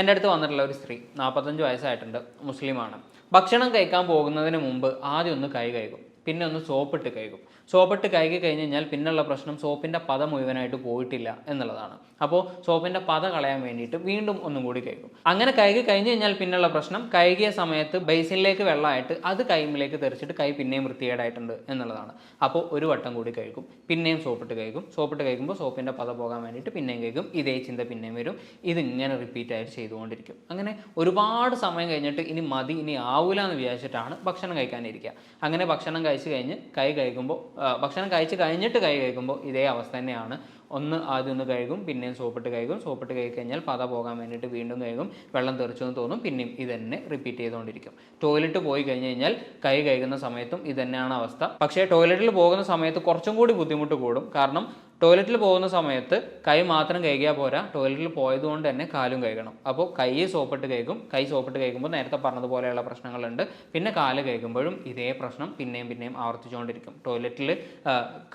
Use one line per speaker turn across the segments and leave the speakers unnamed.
എന്റെ അടുത്ത് വന്നിട്ടുള്ള ഒരു സ്ത്രീ നാൽപ്പത്തഞ്ച് വയസ്സായിട്ടുണ്ട് മുസ്ലിമാണ്. ഭക്ഷണം കഴിക്കാൻ പോകുന്നതിന് മുമ്പ് ആദ്യം ഒന്ന് കൈ കഴുകും പിന്നെ ഒന്ന് സോപ്പിട്ട് കഴുകും. സോപ്പിട്ട് കഴുകി കഴിഞ്ഞ് കഴിഞ്ഞാൽ പിന്നുള്ള പ്രശ്നം സോപ്പിന്റെ പത മുഴുവനായിട്ട് പോയിട്ടില്ല എന്നുള്ളതാണ്. അപ്പോൾ സോപ്പിന്റെ പത കളയാൻ വേണ്ടിയിട്ട് വീണ്ടും ഒന്നും കൂടി കഴുകും. അങ്ങനെ കഴുകി കഴിഞ്ഞ് കഴിഞ്ഞാൽ പിന്നുള്ള പ്രശ്നം കഴുകിയ സമയത്ത് ബേസിനിലേക്ക് വെള്ളമായിട്ട് അത് കൈമിലേക്ക് തെറിച്ചിട്ട് കൈ പിന്നെയും വൃത്തികേടായിട്ടുണ്ട് എന്നുള്ളതാണ്. അപ്പോൾ ഒരു വട്ടം കൂടി കഴുകും. പിന്നെയും സോപ്പിട്ട് കഴുകും. സോപ്പിട്ട് കഴിക്കുമ്പോൾ സോപ്പിന്റെ പത പോകാൻ വേണ്ടിയിട്ട് പിന്നെയും കഴുകും. ഇതേ ചിന്ത പിന്നെയും വരും. ഇതിങ്ങനെ റിപ്പീറ്റ് ആയിട്ട് ചെയ്തുകൊണ്ടിരിക്കും. അങ്ങനെ ഒരുപാട് സമയം കഴിഞ്ഞിട്ട് ഇനി മതി ഇനി ആവൂല എന്ന് വിചാരിച്ചിട്ടാണ് ഭക്ഷണം കഴിക്കാനിരിക്കുക. അങ്ങനെ ഭക്ഷണം കഴിച്ച് കഴിഞ്ഞ് കൈ കഴിക്കുമ്പോൾ ഭക്ഷണം കഴിച്ച് കഴിഞ്ഞിട്ട് കൈ കഴിക്കുമ്പോൾ ഇതേ അവസ്ഥ തന്നെയാണ്. ഒന്ന് ആദ്യം ഒന്ന് കഴുകും പിന്നെയും സോപ്പിട്ട് കഴുകും. സോപ്പിട്ട് കഴുകി കഴിഞ്ഞാൽ പത പോകാൻ വേണ്ടിയിട്ട് വീണ്ടും കഴുകും. വെള്ളം തെറിച്ചു എന്ന് തോന്നും പിന്നെയും ഇതന്നെ തന്നെ റിപ്പീറ്റ് ചെയ്തുകൊണ്ടിരിക്കും. ടോയ്ലറ്റ് പോയി കഴിഞ്ഞ് കഴിഞ്ഞാൽ കൈ കഴുകുന്ന സമയത്തും ഇതന്നെയാണ് തന്നെയാണ് അവസ്ഥ. പക്ഷേ ടോയ്ലറ്റിൽ പോകുന്ന സമയത്ത് കുറച്ചും കൂടി ബുദ്ധിമുട്ട് കൂടും. കാരണം ടോയ്ലറ്റിൽ പോകുന്ന സമയത്ത് കൈ മാത്രം കഴുകിയാൽ പോരാ. ടോയ്ലറ്റിൽ പോയതുകൊണ്ട് തന്നെ കാലും കഴുകണം. അപ്പോൾ കൈ സോപ്പിട്ട് കഴുകും. കൈ സോപ്പിട്ട് കഴുകുമ്പോൾ നേരത്തെ പറഞ്ഞതുപോലെയുള്ള പ്രശ്നങ്ങളുണ്ട്. പിന്നെ കാൽ കഴുകുമ്പോഴും ഇതേ പ്രശ്നം പിന്നെയും പിന്നെയും ആവർത്തിച്ചുകൊണ്ടിരിക്കും. ടോയ്ലറ്റിൽ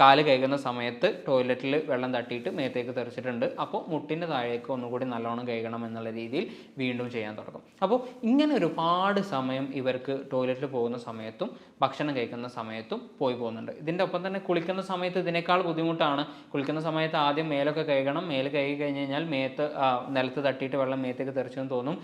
കാൽ കഴുകുന്ന സമയത്ത് ടോയ്ലറ്റിൽ വെള്ളം തട്ടിയിട്ട് മേത്തേക്ക് തെറിച്ചിട്ടുണ്ട്. അപ്പോൾ മുട്ടിന്റെ താഴേക്ക് ഒന്നുകൂടി നല്ലോണം കഴുകണം എന്നുള്ള രീതിയിൽ വീണ്ടും ചെയ്യാൻ തുടങ്ങും. അപ്പോൾ ഇങ്ങനെ ഒരുപാട് സമയം ഇവർക്ക് ടോയ്ലറ്റിൽ പോകുന്ന സമയത്തും ഭക്ഷണം കഴിക്കുന്ന സമയത്തും പോയി പോകുന്നുണ്ട്. ഇതിന്റെ ഒപ്പം തന്നെ കുളിക്കുന്ന സമയത്ത് ഇതിനേക്കാൾ ബുദ്ധിമുട്ടാണ് കുളിക്കുന്ന സമയത്ത് ആദ്യം മേലൊക്കെ കഴുകണം. മേൽ കഴുകി കഴിഞ്ഞ് കഴിഞ്ഞാൽ മേത്ത് നിലത്ത് തട്ടിയിട്ട് വെള്ളം മേത്തേക്ക് തെറിച്ചെന്ന് തോന്നും.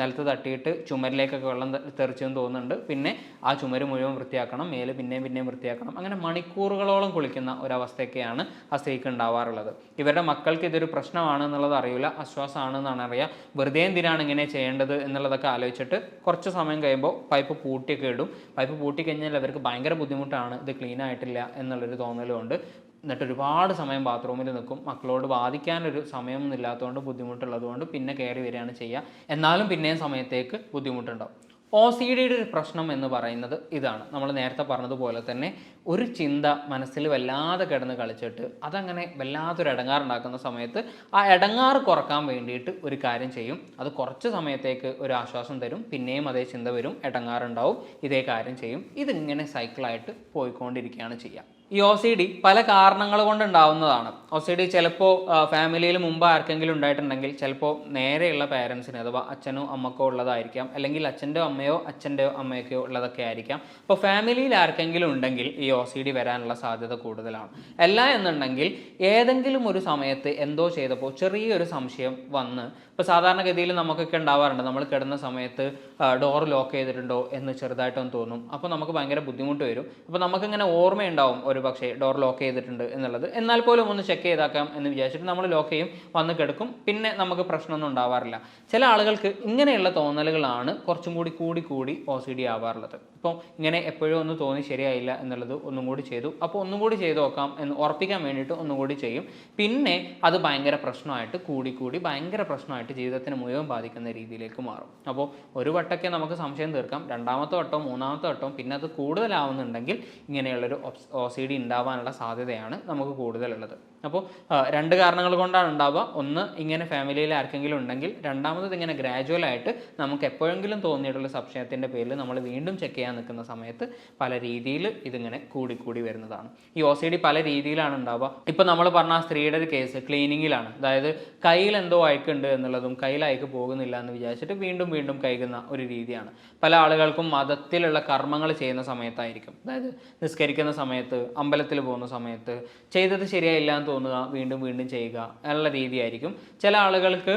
നിലത്ത് തട്ടിയിട്ട് ചുമരിലേക്കൊക്കെ വെള്ളം തെറിച്ചെന്ന് തോന്നുന്നുണ്ട്. പിന്നെ ആ ചുമര് മുഴുവൻ വൃത്തിയാക്കണം. മേൽ പിന്നെയും പിന്നെയും വൃത്തിയാക്കണം. അങ്ങനെ മണിക്കൂറുകളോളം കുളിക്കുന്ന ഒരവസ്ഥയൊക്കെയാണ് ആ സ്ത്രീക്ക് ഉണ്ടാവാറുള്ളത്. ഇവരുടെ മക്കൾക്ക് ഇതൊരു പ്രശ്നമാണ് എന്നുള്ളത് അറിയില്ല. അശ്വാസമാണ് എന്നാണ് അറിയുക വെറുതെ എന്തിനാണ് ഇങ്ങനെ ചെയ്യേണ്ടത് എന്നുള്ളതൊക്കെ ആലോചിച്ചിട്ട് കുറച്ച് സമയം കഴിയുമ്പോൾ പൈപ്പ് പൂട്ടിയൊക്കെ ഇടും. പൈപ്പ് പൂട്ടി കഴിഞ്ഞാൽ അവർക്ക് ഭയങ്കര ബുദ്ധിമുട്ടാണ്. ഇത് ക്ലീൻ ആയിട്ടില്ല എന്നുള്ളൊരു തോന്നലുണ്ട്. എന്നിട്ട് ഒരുപാട് സമയം ബാത്റൂമിൽ നിൽക്കും. മക്കളോട് വാദിക്കാനൊരു സമയമൊന്നും ഇല്ലാത്തതുകൊണ്ട് ബുദ്ധിമുട്ടുള്ളതുകൊണ്ട് പിന്നെ കയറി വരികയാണ് ചെയ്യുക. എന്നാലും പിന്നെയും സമയത്തേക്ക് ബുദ്ധിമുട്ടുണ്ടാവും. ഒ സി ഡിയുടെ ഒരു പ്രശ്നം എന്ന് പറയുന്നത് ഇതാണ്. നമ്മൾ നേരത്തെ പറഞ്ഞതുപോലെ തന്നെ ഒരു ചിന്ത മനസ്സിൽ വല്ലാതെ കിടന്ന് കളിച്ചിട്ട് അതങ്ങനെ വല്ലാത്തൊരു ഇടങ്ങാറുണ്ടാക്കുന്ന സമയത്ത് ആ ഇടങ്ങാറ് കുറയ്ക്കാൻ വേണ്ടിയിട്ട് ഒരു കാര്യം ചെയ്യും. അത് കുറച്ച് സമയത്തേക്ക് ഒരു ആശ്വാസം തരും. പിന്നെയും അതേ ചിന്ത വരും. ഇടങ്ങാറുണ്ടാവും. ഇതേ കാര്യം ചെയ്യും. ഇതിങ്ങനെ സൈക്കിളായിട്ട് പോയിക്കൊണ്ടിരിക്കുകയാണ് ചെയ്യുക. ഈ ഒ സി ഡി പല കാരണങ്ങൾ കൊണ്ട് ഉണ്ടാവുന്നതാണ് ഒ സി ഡി ചിലപ്പോൾ ഫാമിലിയിൽ മുമ്പ് ആർക്കെങ്കിലും ഉണ്ടായിട്ടുണ്ടെങ്കിൽ ചിലപ്പോൾ നേരെയുള്ള പാരൻസിന് അഥവാ അച്ഛനോ അമ്മക്കോ ഉള്ളതായിരിക്കാം. അല്ലെങ്കിൽ അച്ഛന്റെ അമ്മയോ അച്ഛന്റെയോ അമ്മയൊക്കെയോ ഉള്ളതൊക്കെ ആയിരിക്കാം. അപ്പോൾ ഫാമിലിയിൽ ആർക്കെങ്കിലും ഉണ്ടെങ്കിൽ ഈ ഒ സി ഡി വരാനുള്ള സാധ്യത കൂടുതലാണ്. അല്ല എന്നുണ്ടെങ്കിൽ ഏതെങ്കിലും ഒരു സമയത്ത് എന്തോ ചെയ്തപ്പോൾ ചെറിയൊരു സംശയം വന്ന് ഇപ്പോൾ സാധാരണഗതിയിൽ നമുക്കൊക്കെ ഉണ്ടാവാറുണ്ട്. നമ്മൾ കിടന്ന സമയത്ത് ഡോർ ലോക്ക് ചെയ്തിട്ടുണ്ടോ എന്ന് ചെറുതായിട്ടൊന്ന് തോന്നും. അപ്പോൾ നമുക്ക് ഭയങ്കര ബുദ്ധിമുട്ട് വരും. അപ്പോൾ നമുക്കിങ്ങനെ ഓർമ്മയുണ്ടാവും ഒരു പക്ഷേ ഡോർ ലോക്ക് ചെയ്തിട്ടുണ്ട് എന്നുള്ളത്. എന്നാൽ പോലും ഒന്ന് ചെക്ക് ചെയ്താക്കാം എന്ന് വിചാരിച്ചിട്ട് നമ്മൾ ലോക്ക് ചെയ്യും വന്ന് കിടക്കും. പിന്നെ നമുക്ക് പ്രശ്നമൊന്നും ഉണ്ടാവാറില്ല. ചില ആളുകൾക്ക് ഇങ്ങനെയുള്ള തോന്നലുകളാണ് കുറച്ചും കൂടി കൂടി കൂടി ഒ സി ഡി ആവാറുള്ളത്. ഇപ്പോൾ ഇങ്ങനെ എപ്പോഴും ഒന്ന് തോന്നി ശരിയായില്ല എന്നുള്ളത് ഒന്നും കൂടി ചെയ്തു. അപ്പോൾ ഒന്നും കൂടി ചെയ്തു നോക്കാം എന്ന് ഉറപ്പിക്കാൻ വേണ്ടിയിട്ട് ഒന്നും കൂടി ചെയ്യും. പിന്നെ അത് ഭയങ്കര പ്രശ്നമായിട്ട് കൂടിക്കൂടി കൂടി ഭയങ്കര പ്രശ്നമായിട്ട് ജീവിതത്തിന് മുഴുവൻ ബാധിക്കുന്ന രീതിയിലേക്ക് മാറും. അപ്പോൾ ഒരു വട്ടമൊക്കെ നമുക്ക് സംശയം തീർക്കാം. രണ്ടാമത്തെ വട്ടവും മൂന്നാമത്തെ വട്ടവും പിന്നെ അത് കൂടുതലാവുന്നുണ്ടെങ്കിൽ ഇങ്ങനെയുള്ളൊരു ഒ സി ഡി ഉണ്ടാവാനുള്ള സാധ്യതയാണ് നമുക്ക് കൂടുതലുള്ളത്. അപ്പോൾ രണ്ട് കാരണങ്ങൾ കൊണ്ടാണ് ഉണ്ടാവുക. ഒന്ന് ഇങ്ങനെ ഫാമിലിയിൽ ആർക്കെങ്കിലും ഉണ്ടെങ്കിൽ രണ്ടാമത് ഇങ്ങനെ ഗ്രാജുവൽ ആയിട്ട് നമുക്ക് എപ്പോഴെങ്കിലും തോന്നിയിട്ടുള്ള സംശയത്തിന്റെ പേരിൽ നമ്മൾ വീണ്ടും ചെക്ക് ചെയ്യാൻ നിൽക്കുന്ന സമയത്ത് പല രീതിയിൽ ഇതിങ്ങനെ കൂടിക്കൂടി വരുന്നതാണ്. ഈ ഒ സി ഡി പല രീതിയിലാണ് ഉണ്ടാവുക. ഇപ്പോൾ നമ്മൾ പറഞ്ഞ ആ സ്ത്രീയുടെ ഒരു കേസ് ക്ലീനിങ്ങിലാണ് അതായത് കയ്യിൽ എന്തോ അയക്കുണ്ട് എന്നുള്ളതും കയ്യിൽ അയക്ക് പോകുന്നില്ല എന്ന് വിചാരിച്ചിട്ട് വീണ്ടും വീണ്ടും കഴുകുന്ന ഒരു രീതിയാണ്. പല ആളുകൾക്കും മതത്തിലുള്ള കർമ്മങ്ങൾ ചെയ്യുന്ന സമയത്തായിരിക്കും. അതായത് നിസ്കരിക്കുന്ന സമയത്ത് അമ്പലത്തിൽ പോകുന്ന സമയത്ത് ചെയ്തത് ശരിയായില്ല എന്ന് തോന്നുക വീണ്ടും വീണ്ടും ചെയ്യുക എന്നുള്ള രീതിയായിരിക്കും. ചില ആളുകൾക്ക്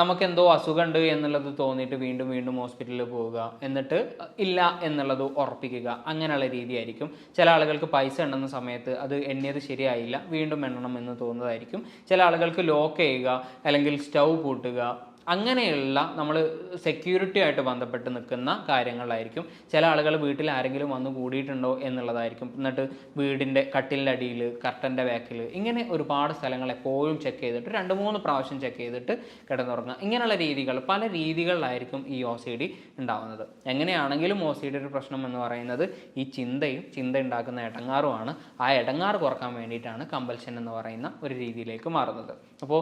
നമുക്ക് എന്തോ അസുഖമുണ്ട് എന്നുള്ളത് തോന്നിയിട്ട് വീണ്ടും വീണ്ടും ഹോസ്പിറ്റലിൽ പോവുക എന്നിട്ട് ഇല്ല എന്നുള്ളത് ഉറപ്പിക്കുക അങ്ങനെയുള്ള രീതിയായിരിക്കും. ചില ആളുകൾക്ക് പൈസ എണ്ണുന്ന സമയത്ത് അത് എണ്ണിയത് ശരിയായില്ല വീണ്ടും എണ്ണണം എന്ന് തോന്നുന്നതായിരിക്കും. ചില ആളുകൾക്ക് ലോക്ക് ചെയ്യുക അല്ലെങ്കിൽ സ്റ്റൗ പൂട്ടുക അങ്ങനെയുള്ള നമ്മൾ സെക്യൂരിറ്റി ആയിട്ട് ബന്ധപ്പെട്ട് നിൽക്കുന്ന കാര്യങ്ങളായിരിക്കും. ചില ആളുകൾ വീട്ടിൽ ആരെങ്കിലും വന്ന് കൂടിയിട്ടുണ്ടോ എന്നുള്ളതായിരിക്കും. എന്നിട്ട് വീടിന്റെ കട്ടിലിന്റെ അടിയിൽ കർട്ടന്റെ ബാക്കിൽ ഇങ്ങനെ ഒരുപാട് സ്ഥലങ്ങൾ എപ്പോഴും ചെക്ക് ചെയ്തിട്ട് രണ്ട് മൂന്ന് പ്രാവശ്യം ചെക്ക് ചെയ്തിട്ട് കിടന്നുറങ്ങുക. ഇങ്ങനെയുള്ള രീതികൾ പല രീതികളിലായിരിക്കും ഈ ഒ സി ഡി ഉണ്ടാവുന്നത്. എങ്ങനെയാണെങ്കിലും ഒ സി ഡി ഒരു പ്രശ്നം എന്ന് പറയുന്നത് ഈ ചിന്തയും ചിന്ത ഉണ്ടാക്കുന്ന ഇടങ്ങാറുമാണ്. ആ ഇടങ്ങാറ് കുറയ്ക്കാൻ വേണ്ടിയിട്ടാണ് കമ്പൽഷൻ എന്ന് പറയുന്ന ഒരു രീതിയിലേക്ക് മാറുന്നത്. അപ്പോൾ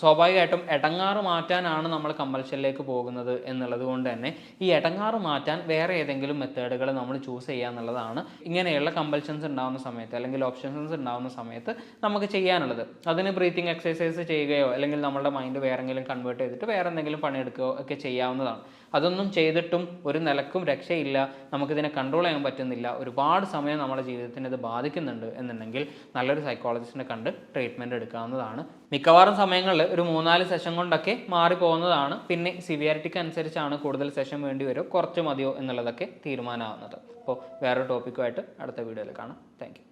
സ്വാഭാവികമായിട്ടും ഇടങ്ങാറ് മാറ്റാൻ ചെയ്യാനാണ് നമ്മൾ കമ്പൽഷനിലേക്ക് പോകുന്നത് എന്നുള്ളത് കൊണ്ട് തന്നെ ഈ എടങ്ങാറ് മാറ്റാൻ വേറെ ഏതെങ്കിലും മെത്തേഡുകൾ നമ്മൾ ചൂസ് ചെയ്യുക എന്നുള്ളതാണ്. ഇങ്ങനെയുള്ള കമ്പൽഷൻസ് ഉണ്ടാകുന്ന സമയത്ത് അല്ലെങ്കിൽ ഓപ്ഷൻസ് ഉണ്ടാകുന്ന സമയത്ത് നമുക്ക് ചെയ്യാനുള്ളത്. അതിന് ബ്രീത്തിങ് എക്സസൈസ് ചെയ്യുകയോ അല്ലെങ്കിൽ നമ്മുടെ മൈൻഡ് വേറെ എങ്കിലും കൺവേർട്ട് ചെയ്തിട്ട് വേറെ എന്തെങ്കിലും പണിയെടുക്കുകയോ ഒക്കെ ചെയ്യാവുന്നതാണ്. അതൊന്നും ചെയ്തിട്ടും ഒരു നിലക്കും രക്ഷയില്ല. നമുക്കിതിനെ കൺട്രോൾ ചെയ്യാൻ പറ്റുന്നില്ല. ഒരുപാട് സമയം നമ്മുടെ ജീവിതത്തിന് ഇത് ബാധിക്കുന്നുണ്ട് എന്നുണ്ടെങ്കിൽ നല്ലൊരു സൈക്കോളജിസ്റ്റിനെ കണ്ട് ട്രീറ്റ്മെന്റ് എടുക്കാവുന്നതാണ്. മിക്കവാറും സമയങ്ങളിൽ ഒരു മൂന്നാൽ സെഷൻ കൊണ്ടൊക്കെ മാറി പോകുന്നതാണ്. പിന്നെ സിവിയാരിറ്റിക്ക് അനുസരിച്ചാണ് കൂടുതൽ സെഷൻ വേണ്ടി വരുമോ കുറച്ച് മതിയോ എന്നുള്ളതൊക്കെ തീരുമാനമാവുന്നത്. അപ്പോൾ വേറൊരു ടോപ്പിക്കുമായിട്ട് അടുത്ത വീഡിയോയിൽ കാണാം. താങ്ക്